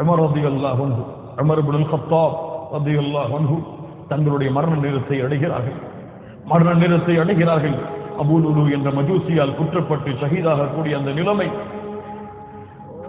Umar ரதியல்லாஹு ஒன்று Umar புனல் ஹத்தாப் ரதி ரதியல்லாஹு ஒன்று தங்களுடைய மரண நேரத்தை அடைகிறார்கள். மரண நேரத்தை அடைகிறார்கள். அபூலுலு என்ற மஜூசியால் குற்றப்பட்டு ஷஹீதாக கூடிய அந்த நிலைமை.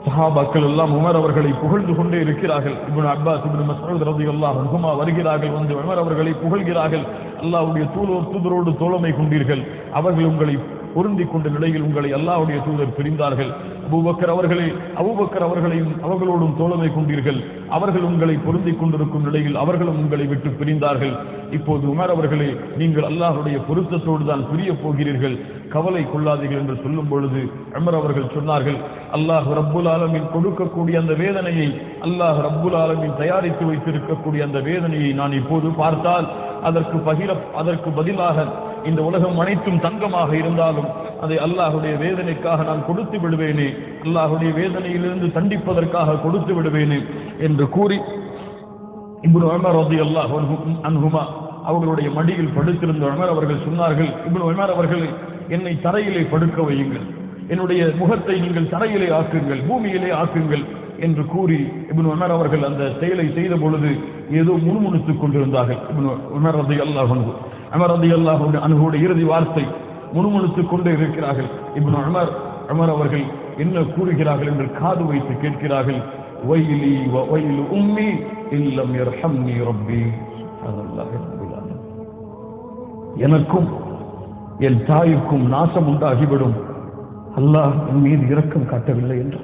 சஹாபாக்கள் எல்லாம் உமர் அவர்களை புகழ்ந்து கொண்டே இருக்கிறார்கள். இப்னு அப்பாஸ் இப்னு மஸ்ஊத் ரலியல்லாஹு அன்ஹுமா வருகிறார்கள். வந்து உமர் அவர்களை புகழ்கிறார்கள். அல்லாஹ்வுடைய தூதர் தூதரோடு தோழமை கொண்டீர்கள். அவர்கள் உங்களை பொருந்தி கொண்ட நிலையில் உங்களை அல்லாவுடைய தூதர் பிரிந்தார்கள். அபூபக்கர் அவர்களை அபூபக்கர் அவர்களையும் அவர்களோடும் தோழமை கொண்டீர்கள். அவர்கள் உங்களை பொருந்தி கொண்டிருக்கும் நிலையில் அவர்களும் உங்களை விட்டு பிரிந்தார்கள். இப்போது உமர் அவர்களே நீங்கள் அல்லாஹுடைய பொருத்தத்தோடு தான் பிரியப் போகிறீர்கள். கவலை கொள்ளாதீர்கள் என்று சொல்லும் பொழுது அமர் அவர்கள் சொன்னார்கள் அல்லாஹ் ரப்புல் ஆலமின் கொடுக்கக்கூடிய அந்த வேதனையை அல்லாஹ் ரப்புல் ஆலமின் தயாரித்து வைத்திருக்கக்கூடிய அந்த வேதனையை நான் இப்போது பார்த்தால் அதற்கு பகிர அதற்கு பதிலாக இந்த உலகம் அனைத்தும் தங்கமாக இருந்தாலும் அதை அல்லாஹுடைய வேதனைக்காக நான் கொடுத்து விடுவேனே. அல்லாஹுடைய வேதனையிலிருந்து தண்டிப்பதற்காக கொடுத்து விடுவேனே என்று கூறி இப்னு உமர் ரலியல்லாஹு அல்லாஹ் அன்ஹுமா அவர்களுடைய மடியில் படுத்திருந்த உமர் அவர்கள் சொன்னார்கள் இப்னு உமர் அவர்கள் என்னை தரையிலே படுக்க வையுங்கள். என்னுடைய முகத்தை நீங்கள் தரையிலே ஆக்குங்கள் பூமியிலே ஆக்குங்கள் என்று கூறி இபின் உமர் அவர்கள் அந்த செயலை செய்த பொழுது ஏதோ முணுமுணுத்துக் கொண்டிருந்தார்கள் இபின் உமர் ரலியல்லாஹு அமர் அதி அல்லாஹோட அணுகோட இறுதி வார்த்தை முணுமுணுத்துக் கொண்டே இருக்கிறார்கள் இப்னு அமர் அமர் அவர்கள் என்ன கூறுகிறார்கள் என்று காது வைத்து கேட்கிறார்கள் வயலி வயலு உம்மி இல்லம் யர்ஹம்னி ரப்பி எனக்கும் என் தாய்க்கும் நாசம் உண்டாகிவிடும். அல்லாஹ் என் மீது இரக்கம் காட்டவில்லை என்று.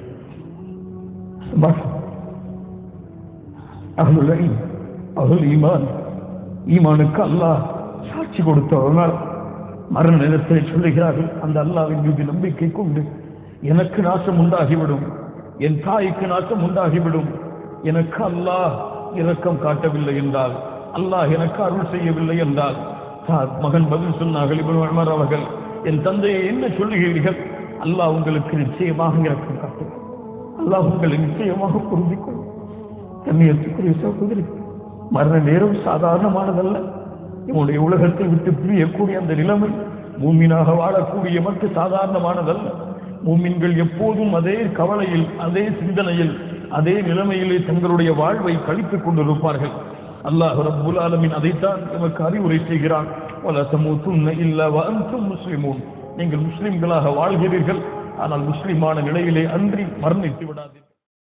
அவர்கள் ஈமான். ஈமானுக்கு அல்லாஹ் காட்சி கொடுத்தவர்கள் மரண நிலத்தை சொல்லுகிறார்கள் அந்த அல்லாவின் மீது நம்பிக்கை கொண்டு எனக்கு நாசம் உண்டாகிவிடும் என் தாய்க்கு நாசம் உண்டாகிவிடும். எனக்கு அல்லாஹ் இரக்கம் காட்டவில்லை என்றால் அல்லாஹ் எனக்கு அருள் செய்யவில்லை என்றால் மகன் பதில் சொன்னார்கள் இப்னு அவர்கள் என் தந்தையை என்ன சொல்லுகிறீர்கள்? அல்லாஹ் உங்களுக்கு நிச்சயமாக இரக்கம் காட்டும். அல்லாஹ் உங்களை நிச்சயமாக புரிந்து கொள்ளும் கண்ணியத்துக்குரிய சகோதரி மரண நேரம் சாதாரணமானதல்ல. இவனுடைய உலகத்தை விட்டு பிரியக்கூடிய அந்த நிலைமை மூமினாக வாழக்கூடிய மக்கள் சாதாரணமானதல்ல. மூமின்கள் எப்போதும் அதே கவலையில் அதே சிந்தனையில் அதே நிலைமையிலே தங்களுடைய வாழ்வை கழித்துக் கொண்டிருப்பார்கள். அல்லாஹ் ரபுல் ஆலமின் அதைத்தான் நமக்கு அறிவுரை செய்கிறான். வல தமூத்துன்ன இல்ல வஅன்தும் நீங்கள் முஸ்லிம்களாக வாழ்கிறீர்கள் ஆனால் முஸ்லிமான நிலையிலே அன்றி மரணித்து விடாதீர்கள்.